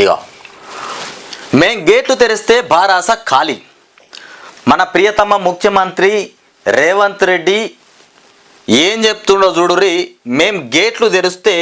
ఇగో. మేం గేట్లు తెరిస్తే బారాస ఖాళీ. మన ప్రియతమ ముఖ్యమంత్రి రేవంత్ రెడ్డి ఏం చెప్తుండో చూడురి మేం గేట్లు తెరిస్తే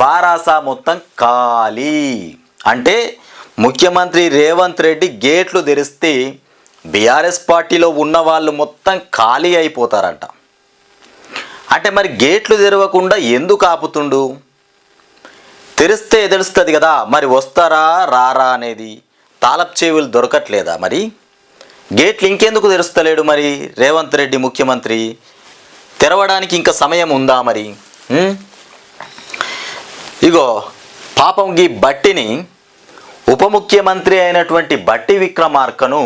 బారాస మొత్తం ఖాళీ. అంటే ముఖ్యమంత్రి రేవంత్ రెడ్డి గేట్లు తెరిస్తే బీఆర్ఎస్ పార్టీలో ఉన్న వాళ్ళు మొత్తం ఖాళీ అయిపోతారంట. అంటే మరి గేట్లు తెరవకుండా ఎందుకు ఆపుతుండు? తెరిస్తే తెలుస్తుంది కదా మరి వస్తారా రారా అనేది తాళపు చెవులు దొరకట్లేదా మరి? గేట్లు ఇంకెందుకు తెరుస్తలేడు మరి? రేవంత్ రెడ్డి ముఖ్యమంత్రి తెరవడానికి ఇంకా సమయం ఉందా మరి? ఇగో పాపం గీ బట్టిని ఉప ముఖ్యమంత్రి అయినటువంటి బట్టి విక్రమార్కను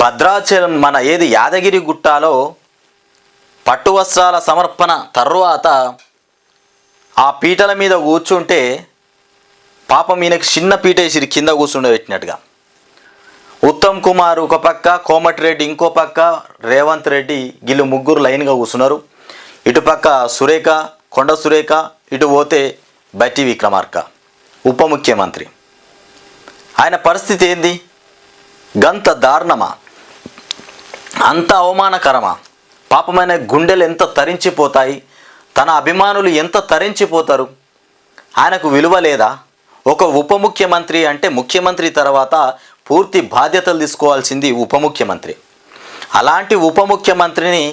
భద్రాచలం మన ఏది యాదగిరి గుట్టాలో పట్టు వస్త్రాల సమర్పణ తర్వాత ఆ పీటల మీద కూర్చుంటే పాపం ఈయనకి చిన్న పీట వేసిరి కింద కూర్చుండబెట్టినట్టుగా ఉత్తమ్ కుమార్ ఒక పక్క కోమటిరెడ్డి ఇంకో పక్క రేవంత్ రెడ్డి వీళ్ళు ముగ్గురు లైన్గా కూర్చున్నారు. ఇటు పక్క సురేఖ కొండ సురేఖ ఇటు పోతే బట్టి విక్రమార్క ఉప ముఖ్యమంత్రి. ఆయన పరిస్థితి ఏంది? గంత దారుణమా? అంత అవమానకరమా? పాపమైన గుండెలు ఎంత తరించిపోతాయి? తన అభిమానులు ఎంత తరించిపోతారు? ఆయనకు విలువ లేదా? ఒక ఉప ముఖ్యమంత్రి అంటే ముఖ్యమంత్రి తర్వాత పూర్తి బాధ్యతలు తీసుకోవాల్సింది ఉప ముఖ్యమంత్రి అలాంటి ఉప ముఖ్యమంత్రిని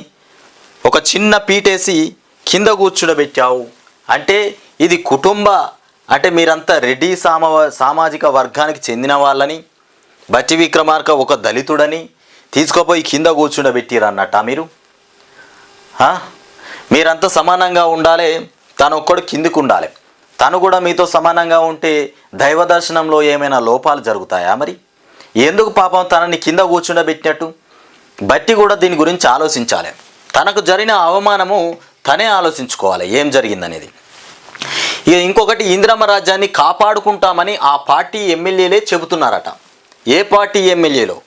ఒక చిన్న పీటేసి కింద కూర్చుడబెట్టావు. అంటే ఇది కుటుంబ అంటే మీరంతా రెడ్డి సామ సామాజిక వర్గానికి చెందిన వాళ్ళని బట్టి విక్రమార్క ఒక దళితుడని తీసుకుపోయి కింద కూర్చుండబెట్టిరన్నట్ట మీరు? మీరంతా సమానంగా ఉండాలి. తను ఒక్కడు కిందికి ఉండాలి తను కూడా మీతో సమానంగా ఉంటే దైవ దర్శనంలో ఏమైనా లోపాలు జరుగుతాయా మరి? ఎందుకు పాపం తనని కింద కూర్చుండబెట్టినట్టు? బట్టి కూడా దీని గురించి ఆలోచించాలి. తనకు జరిగిన అవమానము తనే ఆలోచించుకోవాలి. ఏం జరిగిందనేది. ఇక ఇంకొకటి ఇందిరమ్మ రాజ్యాన్ని కాపాడుకుంటామని ఆ పార్టీ ఎమ్మెల్యేలే చెబుతున్నారట. ఏ పార్టీ ఎమ్మెల్యేలో?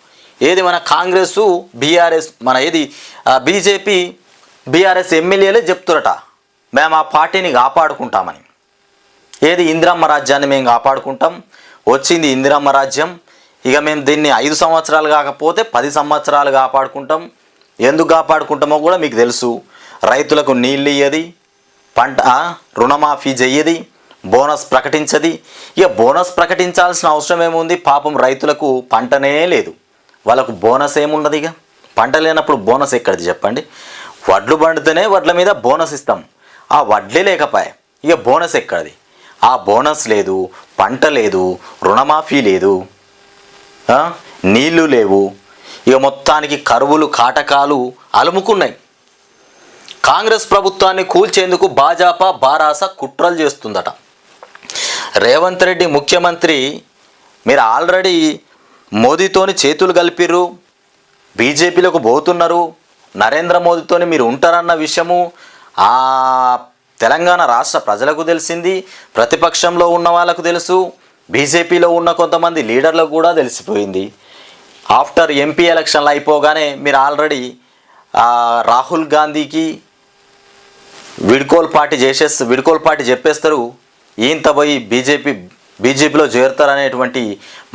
ఏది మన కాంగ్రెస్ బీఆర్ఎస్ మన ఏది బీజేపీ బీఆర్ఎస్ ఎమ్మెల్యేలే చెప్తురట మేము ఆ పార్టీని కాపాడుకుంటామని. ఏది ఇందిరమ్మ రాజ్యాన్ని మేము కాపాడుకుంటాం వచ్చింది ఇందిరమ్మ రాజ్యం. ఇక మేము దీన్ని ఐదు సంవత్సరాలు కాకపోతే పది సంవత్సరాలు కాపాడుకుంటాం. ఎందుకు కాపాడుకుంటామో కూడా మీకు తెలుసు. రైతులకు నీళ్ళు ఇయ్యది పంట రుణమాఫీ చెయ్యది బోనస్ ప్రకటించది. ఇక బోనస్ ప్రకటించాల్సిన అవసరం ఏముంది? పాపం రైతులకు పంటనే లేదు. వాళ్ళకు బోనస్ ఏమున్నది ఇక? పంట లేనప్పుడు బోనస్ ఎక్కడిది చెప్పండి? వడ్లు పండితేనే వడ్ల మీద బోనస్ ఇస్తాం. ఆ వడ్లే లేకపాయే. ఇక బోనస్ ఎక్కడిది? ఆ బోనస్ లేదు పంట లేదు రుణమాఫీ లేదు. నీళ్ళు లేవు. ఇక మొత్తానికి కరువులు కాటకాలు అలుముకున్నాయి. కాంగ్రెస్ ప్రభుత్వాన్ని కూల్చేందుకు భాజపా బారాస కుట్రలు చేస్తుందట. రేవంత్ రెడ్డి ముఖ్యమంత్రి మీరు ఆల్రెడీ మోదీతోని చేతులు కలిపిర్రు బీజేపీలోకి పోతున్నారు. నరేంద్ర మోదీతోని మీరు ఉంటారన్న విషయము ఆ తెలంగాణ రాష్ట్ర ప్రజలకు తెలిసింది ప్రతిపక్షంలో ఉన్న వాళ్ళకు తెలుసు బీజేపీలో ఉన్న కొంతమంది లీడర్లకు కూడా తెలిసిపోయింది. ఆఫ్టర్ ఎంపీ ఎలక్షన్లు అయిపోగానే మీరు ఆల్రెడీ రాహుల్ గాంధీకి విడ్కోల్ పార్టీ చేసేస్తారు విడ్కోల్ పార్టీ చెప్పేస్తారు ఈయంత పోయి బీజేపీ బీజేపీలో చేరుతారనేటువంటి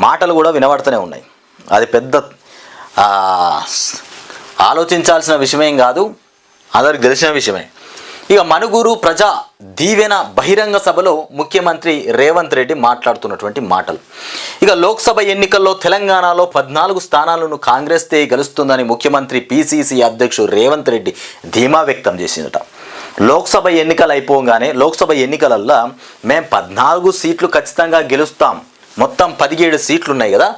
మాటలు కూడా వినబడుతూనే ఉన్నాయి. అది పెద్ద ఆలోచించాల్సిన విషయమేం కాదు అందరికి తెలిసిన విషయమే. ఇక మనుగురు ప్రజా దీవెన బహిరంగ సభలో ముఖ్యమంత్రి రేవంత్ రెడ్డి మాట్లాడుతున్నటువంటి మాటలు. ఇక లోక్సభ ఎన్నికల్లో తెలంగాణలో పద్నాలుగు స్థానాలను కాంగ్రెస్తే గెలుస్తుందని ముఖ్యమంత్రి పిసిసి అధ్యక్షుడు రేవంత్ రెడ్డి ధీమా వ్యక్తం చేసిందట. లోక్సభ ఎన్నికలు అయిపోగానే లోక్సభ ఎన్నికలల్లో మేము పద్నాలుగు సీట్లు ఖచ్చితంగా గెలుస్తాం. మొత్తం పదిహేడు సీట్లు ఉన్నాయి కదా.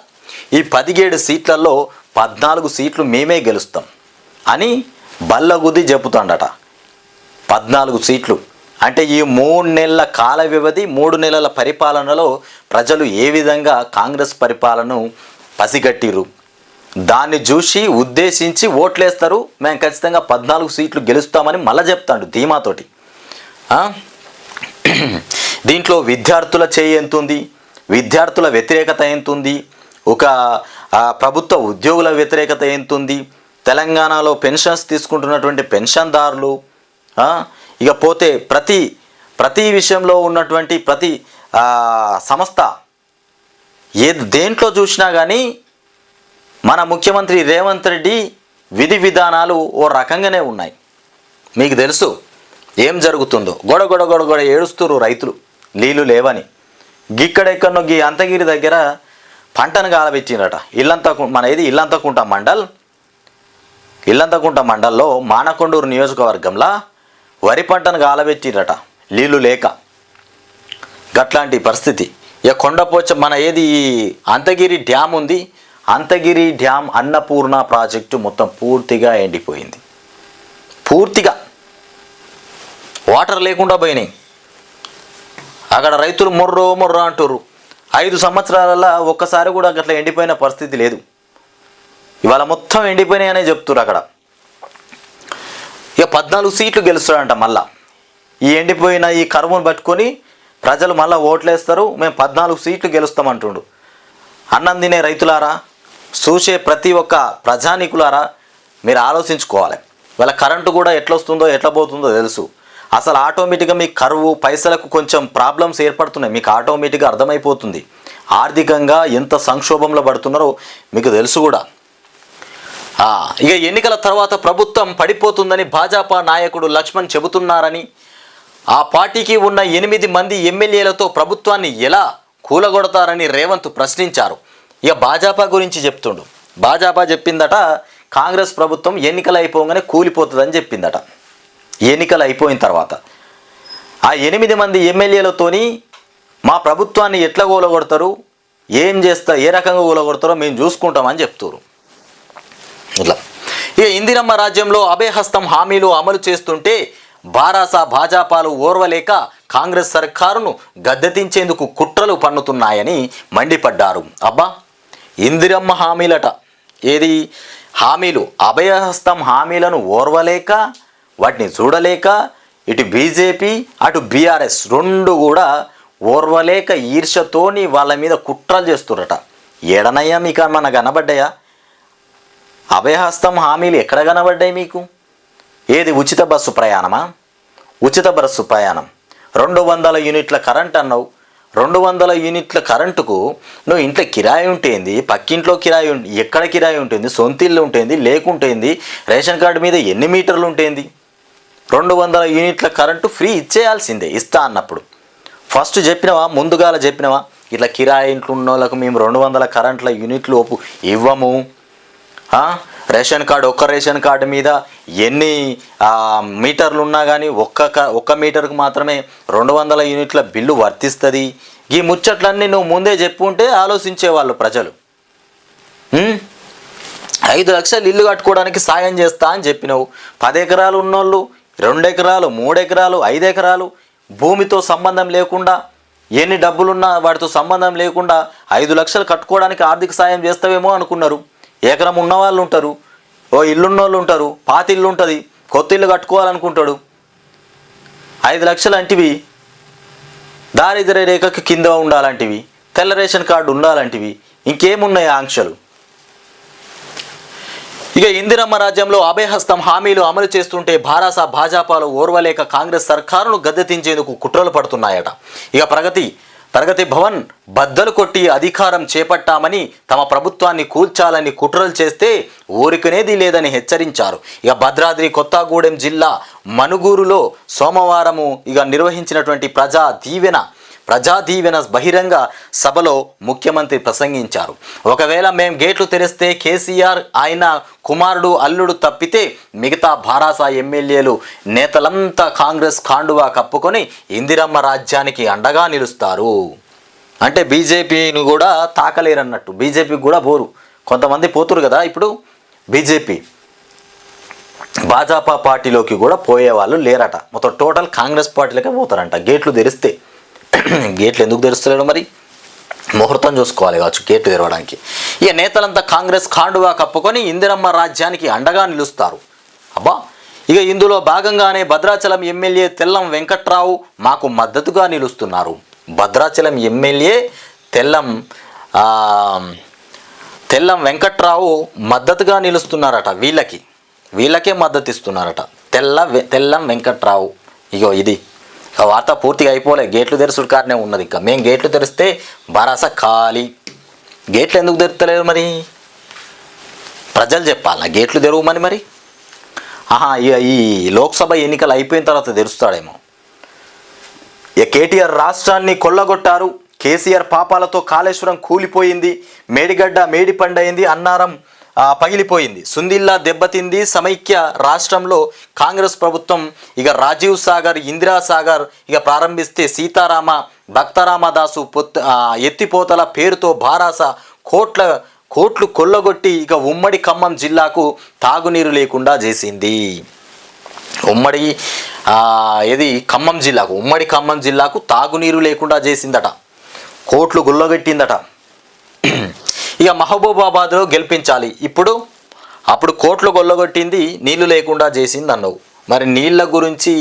ఈ పదిహేడు సీట్లలో పద్నాలుగు సీట్లు మేమే గెలుస్తాం అని బల్లగుద్ది చెబుతాడట. పద్నాలుగు సీట్లు. అంటే ఈ మూడు నెలల కాల వ్యవధి మూడు నెలల పరిపాలనలో ప్రజలు ఏ విధంగా కాంగ్రెస్ పరిపాలనను పసిగట్టిరు దాన్ని చూసి ఉద్దేశించి ఓట్లేస్తారు. మేము ఖచ్చితంగా పద్నాలుగు సీట్లు గెలుస్తామని మళ్ళా చెప్తాడు ధీమాతోటి దీంట్లో విద్యార్థుల చేయి ఎంత ఉంది విద్యార్థుల వ్యతిరేకత ఎంత ఉంది ఒక ఆ, ప్రభుత్వ ఉద్యోగుల వ్యతిరేకత ఎంత తెలంగాణలో పెన్షన్స్ తీసుకుంటున్నటువంటి పెన్షన్దారులు ఇక పోతే ప్రతి ప్రతి విషయంలో ఉన్నటువంటి ప్రతి సంస్థ ఏ దేంట్లో చూసినా కానీ మన ముఖ్యమంత్రి రేవంత్ రెడ్డి విధి విధానాలు ఓ రకంగానే ఉన్నాయి. మీకు తెలుసు ఏం జరుగుతుందో. గొడ గొడ గొడ గొడ ఏడుస్తురు రైతులు. నీళ్ళు లేవని. గిక్కడెక్కడో గీ అంతగిరి దగ్గర పంటను గాలబెట్టినట ఇల్లంతా మన ఏది? ఇల్లంతకుంట మండల్. ఇల్లంతకుంట మండల్లో మానకొండూరు నియోజకవర్గంలో వరి పంటను గాలబెట్టిరట నీళ్ళు లేక. గట్లాంటి పరిస్థితి. ఇక కొండపోచ మన ఏది? అంతగిరి డ్యామ్ ఉంది. అంతగిరి డ్యామ్ అన్నపూర్ణ ప్రాజెక్టు మొత్తం పూర్తిగా ఎండిపోయింది. పూర్తిగా. వాటర్ లేకుండా పోయినాయి. అక్కడ రైతులు మొర్రో మొర్రో అంటారు ఐదు సంవత్సరాలలో ఒక్కసారి కూడా అట్లా ఎండిపోయిన పరిస్థితి లేదు. ఇవాళ మొత్తం ఎండిపోయినాయనే చెప్తున్నారు అక్కడ. ఇక పద్నాలుగు సీట్లు గెలుస్తాడంట మళ్ళా. ఈ ఎండిపోయిన ఈ కరువును పట్టుకొని ప్రజలు మళ్ళీ ఓట్లేస్తారు మేము పద్నాలుగు సీట్లు గెలుస్తామంటుండు. అన్నం తినే రైతులారా చూసే ప్రతి ఒక్క ప్రజానికులారా మీరు ఆలోచించుకోవాలి. వాళ్ళ కరెంటు కూడా ఎట్లా వస్తుందో ఎట్లా పోతుందో తెలుసు. అసలు ఆటోమేటిక్గా మీ కరువు పైసలకు కొంచెం ప్రాబ్లమ్స్ ఏర్పడుతున్నాయి. మీకు ఆటోమేటిక్గా అర్థమైపోతుంది. ఆర్థికంగా ఎంత సంక్షోభంలో పడుతున్నారో మీకు తెలుసు కూడా. ఇక ఎన్నికల తర్వాత ప్రభుత్వం పడిపోతుందని భాజపా నాయకుడు లక్ష్మణ్ చెబుతున్నారని ఆ పార్టీకి ఉన్న ఎనిమిది మంది ఎమ్మెల్యేలతో ప్రభుత్వాన్ని ఎలా కూలగొడతారని రేవంత్ ప్రశ్నించారు. ఇక భాజపా గురించి చెప్తుండు. భాజపా చెప్పిందట కాంగ్రెస్ ప్రభుత్వం ఎన్నికలు అయిపోగానే కూలిపోతుందని చెప్పిందట. ఎన్నికలు అయిపోయిన తర్వాత ఆ ఎనిమిది మంది ఎమ్మెల్యేలతోని మా ప్రభుత్వాన్ని ఎట్లా కూలగొడతారు ఏం చేస్తా ఏ రకంగా కూలగొడతారో మేము చూసుకుంటామని చెప్తారు ఇట్లా. ఇక ఇందిరమ్మ రాజ్యంలో అభయహస్తం హామీలు అమలు చేస్తుంటే బారాసా భాజపాలు ఓర్వలేక కాంగ్రెస్ సర్కారును గద్దెదించేందుకు కుట్రలు పన్నుతున్నాయని మండిపడ్డారు. అబ్బా! ఇందిరమ్మ హామీలట. ఏది? హామీలు. అభయహస్తం హామీలను ఓర్వలేక వాటిని చూడలేక ఇటు బీజేపీ అటు బీఆర్ఎస్ రెండు కూడా ఓర్వలేక ఈర్షతోని వాళ్ళ మీద కుట్రలు చేస్తురట ఏడనయ్యా మీకు మన కనబడ్డాయా? అభయహస్తం హామీలు ఎక్కడ కనబడ్డాయి మీకు? ఏది ఉచిత బస్సు ప్రయాణమా? ఉచిత బస్సు ప్రయాణం. రెండు వందల యూనిట్ల కరెంట్ అన్నావు. రెండు వందల యూనిట్ల కరెంటుకు నువ్వు ఇంట్లో కిరాయి ఉంటేంది పక్కింట్లో కిరాయి ఎక్కడ కిరాయి ఉంటుంది సొంత ఇల్లు ఉంటుంది లేకుంటేంది రేషన్ కార్డు మీద ఎన్ని మీటర్లు ఉంటుంది? రెండు వందల యూనిట్ల కరెంటు ఫ్రీ ఇచ్చేయాల్సిందే ఇస్తా అన్నప్పుడు. ఫస్ట్ చెప్పినవా? ముందుగాల చెప్పినవా? ఇట్లా కిరాయి ఇంట్లో ఉన్న వాళ్ళకు మేము రెండు వందల కరెంట్ల యూనిట్లు ఒప్పు ఇవ్వము. రేషన్ కార్డు ఒక్క రేషన్ కార్డు మీద ఎన్ని మీటర్లు ఉన్నా కానీ ఒక్క క- ఒక్క మీటర్కు మాత్రమే రెండు వందల యూనిట్ల బిల్లు వర్తిస్తుంది. ఈ ముచ్చట్లన్నీ నువ్వు ముందే చెప్పుంటే ఆలోచించేవాళ్ళు ప్రజలు. ఐదు లక్షలు ఇల్లు కట్టుకోవడానికి సాయం చేస్తా అని చెప్పినావు. పది ఎకరాలు ఉన్నోళ్ళు రెండు ఎకరాలు మూడు ఐదు ఎకరాలు భూమితో సంబంధం లేకుండా ఎన్ని డబ్బులున్నా వాటితో సంబంధం లేకుండా ఐదు లక్షలు కట్టుకోవడానికి ఆర్థిక సాయం చేస్తావేమో అనుకున్నారు. ఎకరం ఉన్న వాళ్ళు ఉంటారు ఓ ఇల్లున్న వాళ్ళు ఉంటారు పాత ఇల్లు ఉంటుంది కొత్త ఇల్లు కట్టుకోవాలనుకుంటాడు. ఐదు లక్షలు అంటివి దారిద్ర్య రేఖకు కింద ఉండాలంటివి తెల్ల రేషన్ కార్డు ఉండాలంటివి ఇంకేమున్నాయి ఆంక్షలు? ఇక ఇందిరమ్మ రాజ్యంలో అభయహస్తం హామీలు అమలు చేస్తుంటే భారాస భాజపాలు ఓర్వలేక కాంగ్రెస్ సర్కారును గద్దెతించేందుకు కుట్రలు పడుతున్నాయట. ఇక ప్రగతి ప్రగతి భవన్ బద్దలు కొట్టి అధికారం చేపట్టామని తమ ప్రభుత్వాన్ని కూల్చాలని కుట్రలు చేస్తే ఊరికనేది లేదని హెచ్చరించారు. ఇక భద్రాద్రి కొత్తగూడెం జిల్లా మనుగూరులో సోమవారము ఇక నిర్వహించినటువంటి ప్రజా దీవెన ప్రజాదీవెన బహిరంగ సభలో ముఖ్యమంత్రి ప్రసంగించారు. ఒకవేళ మేం గేట్లు తెరిస్తే కేసీఆర్ ఆయన కుమారుడు అల్లుడు తప్పితే మిగతా భారాస ఎమ్మెల్యేలు నేతలంతా కాంగ్రెస్ కాండువా కప్పుకొని ఇందిరమ్మ రాజ్యానికి అండగా నిలుస్తారు. అంటే బీజేపీని కూడా తాకలేరన్నట్టు. బీజేపీకి కూడా పోరు కొంతమంది పోతురు కదా ఇప్పుడు బీజేపీ. భాజపా పార్టీలోకి కూడా పోయేవాళ్ళు లేరట. మొత్తం టోటల్ కాంగ్రెస్ పార్టీలకే పోతారంట గేట్లు తెరిస్తే. గేట్లు ఎందుకు తెరుస్తలేడు మరి? ముహూర్తం చూసుకోవాలి కావచ్చు గేట్లు తెరవడానికి. ఇక నేతలంతా కాంగ్రెస్ ఖాండుగా కప్పుకొని ఇందిరమ్మ రాజ్యానికి అండగా నిలుస్తారు. అబ్బా ఇక ఇందులో భాగంగానే భద్రాచలం ఎమ్మెల్యే తెల్లం వెంకట్రావు మాకు మద్దతుగా నిలుస్తున్నారు. భద్రాచలం ఎమ్మెల్యే తెల్లం తెల్లం వెంకట్రావు మద్దతుగా నిలుస్తున్నారట వీళ్ళకి. వీళ్ళకే మద్దతు ఇస్తున్నారట తెల్ల వె- తెల్లం వెంకట్రావు. ఇగో ఇది. ఆ వార్త పూర్తిగా అయిపోలే. గేట్లు తెరుసుడు కారణే ఉన్నది ఇంకా. మేము గేట్లు తెరిస్తే బరాస ఖాళీ. గేట్లు ఎందుకు తెరుతలేరు మరి? ప్రజలు చెప్పాలి గేట్లు తెరవమని మరి? ఆహా ఇక ఈ లోక్సభ ఎన్నికలు అయిపోయిన తర్వాత తెరుస్తాడేమో. ఇక కేటీఆర్ రాష్ట్రాన్ని కొల్లగొట్టారు. కేసీఆర్ పాపాలతో కాళేశ్వరం కూలిపోయింది. మేడిగడ్డ మేడిపండైంది అన్నారం పగిలిపోయింది. సుందిల్లా దెబ్బతింది సమైక్య రాష్ట్రంలో కాంగ్రెస్ ప్రభుత్వం ఇక రాజీవ్ సాగర్ ఇందిరా సాగర్ ఇక ప్రారంభిస్తే సీతారామ భక్తరామదాసు పొత్ ఎత్తిపోతల పేరుతో భారాస కోట్ల కోట్లు కొల్లగొట్టి ఇక ఉమ్మడి ఖమ్మం జిల్లాకు తాగునీరు లేకుండా చేసింది. ఉమ్మడి ఇది ఖమ్మం జిల్లాకు ఉమ్మడి ఖమ్మం జిల్లాకు తాగునీరు లేకుండా చేసిందట. కోట్లు గుల్లగొట్టిందట. ఇక మహబూబాబాద్లో గెలిపించాలి. ఇప్పుడు అప్పుడు కోట్లు గొల్లగొట్టింది నీళ్ళు లేకుండా చేసింది అన్నావు మరి నీళ్ళ గురించి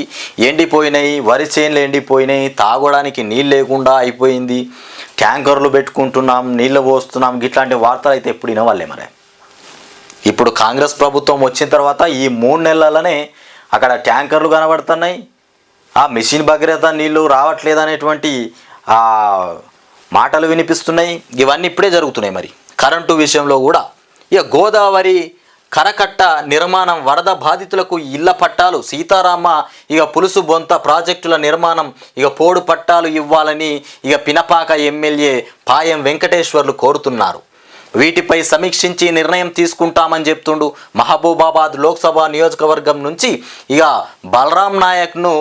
ఎండిపోయినాయి వరి చేనులు ఎండిపోయినాయి తాగడానికి నీళ్ళు లేకుండా అయిపోయింది. ట్యాంకర్లు పెట్టుకుంటున్నాం నీళ్ళు పోస్తున్నాం ఇట్లాంటి వార్తలు అయితే ఎప్పుడు వినవాళ్ళే మరి. ఇప్పుడు కాంగ్రెస్ ప్రభుత్వం వచ్చిన తర్వాత ఈ మూడు నెలలనే అక్కడ ట్యాంకర్లు కనబడుతున్నాయి. ఆ మిషన్ భగీరథ నీళ్ళు రావట్లేదు అనేటువంటి మాటలు వినిపిస్తున్నాయి. ఇవన్నీ ఇప్పుడే జరుగుతున్నాయి మరి. కరెంటు విషయంలో కూడా ఇక గోదావరి కరకట్ట నిర్మాణం వరద బాధితులకు ఇళ్ళ పట్టాలు సీతారామ ఇక పులుసు బొంత ప్రాజెక్టుల నిర్మాణం ఇక పోడు పట్టాలు ఇవ్వాలని ఇక పినపాక ఎమ్మెల్యే పాయం వెంకటేశ్వర్లు కోరుతున్నారు. వీటిపై సమీక్షించి నిర్ణయం తీసుకుంటామని చెప్తుండు మహబూబాబాద్ లోక్సభ నియోజకవర్గం నుంచి. ఇక బలరాం నాయక్ను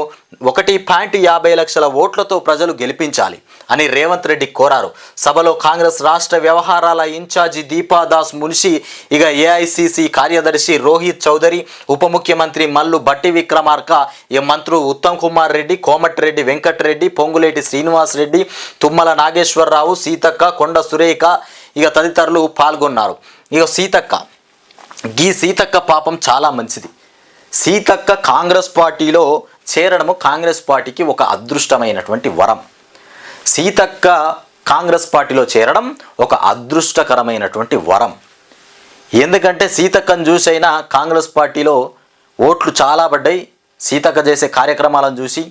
ఒకటి పాయింట్ యాభై లక్షల ఓట్లతో ప్రజలు గెలిపించాలి అని రేవంత్ రెడ్డి కోరారు. సభలో కాంగ్రెస్ రాష్ట్ర వ్యవహారాల ఇన్ఛార్జి దీపాదాస్ మున్షి ఇక ఏఐసిసి కార్యదర్శి రోహిత్ చౌదరి ఉప ముఖ్యమంత్రి మల్లు బట్టి విక్రమార్క ఈ మంత్రులు ఉత్తమ్ కుమార్ రెడ్డి కోమటిరెడ్డి వెంకటరెడ్డి పొంగులేటి శ్రీనివాస్ రెడ్డి తుమ్మల నాగేశ్వరరావు సీతక్క కొండ సురేఖ ఇక తదితరులు పాల్గొన్నారు. ఇక సీతక్క. గీ సీతక్క పాపం చాలా మంచిది. సీతక్క కాంగ్రెస్ పార్టీలో చేరడము కాంగ్రెస్ పార్టీకి ఒక అదృష్టమైనటువంటి వరం. సీతక్క కాంగ్రెస్ పార్టీలో చేరడం ఒక అదృష్టకరమైనటువంటి వరం. ఎందుకంటే సీతక్కను చూసైనా కాంగ్రెస్ పార్టీలో ఓట్లు చాలా పడ్డాయి. సీతక్క చేసే కార్యక్రమాలను చూసి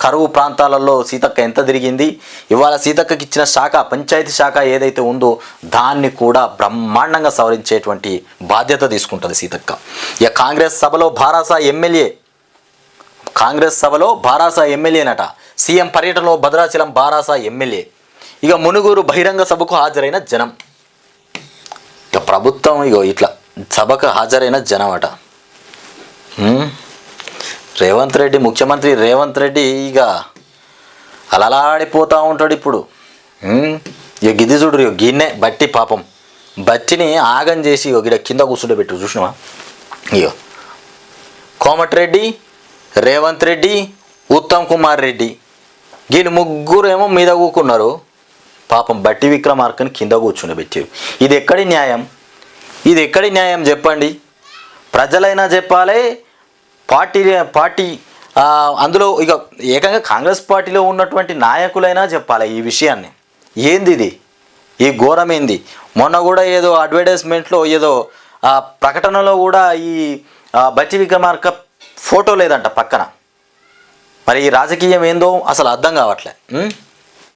కరువు ప్రాంతాలలో సీతక్క ఎంత తిరిగింది? ఇవాళ సీతక్కకి ఇచ్చిన శాఖ పంచాయతీ శాఖ ఏదైతే ఉందో దాన్ని కూడా బ్రహ్మాండంగా సవరించేటువంటి బాధ్యత తీసుకుంటుంది సీతక్క. ఇక కాంగ్రెస్ సభలో భారాసా ఎమ్మెల్యే కాంగ్రెస్ సభలో భారాసా ఎమ్మెల్యేనట. సీఎం పర్యటనలో భద్రాచలం భారాసా ఎమ్మెల్యే. ఇక మునుగురు బహిరంగ సభకు హాజరైన జనం. ఇక ప్రభుత్వం ఇగో ఇట్లా సభకు హాజరైన జనం అట రేవంత్ రెడ్డి ముఖ్యమంత్రి రేవంత్ రెడ్డి ఇక అలలాడిపోతూ ఉంటాడు ఇప్పుడు. ఇక గిది చూడు ఇక గిన్నె బట్టి పాపం. బట్టిని ఆగం చేసి ఇక గిడ కింద కూర్చుంటే పెట్టు చూసినావా? ఇక కోమటిరెడ్డి రేవంత్ రెడ్డి ఉత్తమ్ కుమార్ రెడ్డి. వీళ్ళు ముగ్గురేమో మీద కూకున్నారు. పాపం బట్టి విక్రమార్కని కింద కూర్చుని పెట్టారు. ఇది ఎక్కడి న్యాయం? ఇది ఎక్కడి న్యాయం చెప్పండి? ప్రజలైనా చెప్పాలి పార్టీ పార్టీ అందులో ఇక ఏకంగా కాంగ్రెస్ పార్టీలో ఉన్నటువంటి నాయకులైనా చెప్పాలి ఈ విషయాన్ని. ఏంది ఇది? ఈ ఘోరం ఏంది? మొన్న కూడా ఏదో అడ్వర్టైజ్మెంట్లో ఏదో ప్రకటనలో కూడా ఈ ఆ, బట్టి విక్రమార్క ఫోటో లేదంట పక్కన. మరి ఈ రాజకీయం ఏందో అసలు అర్థం కావట్లే.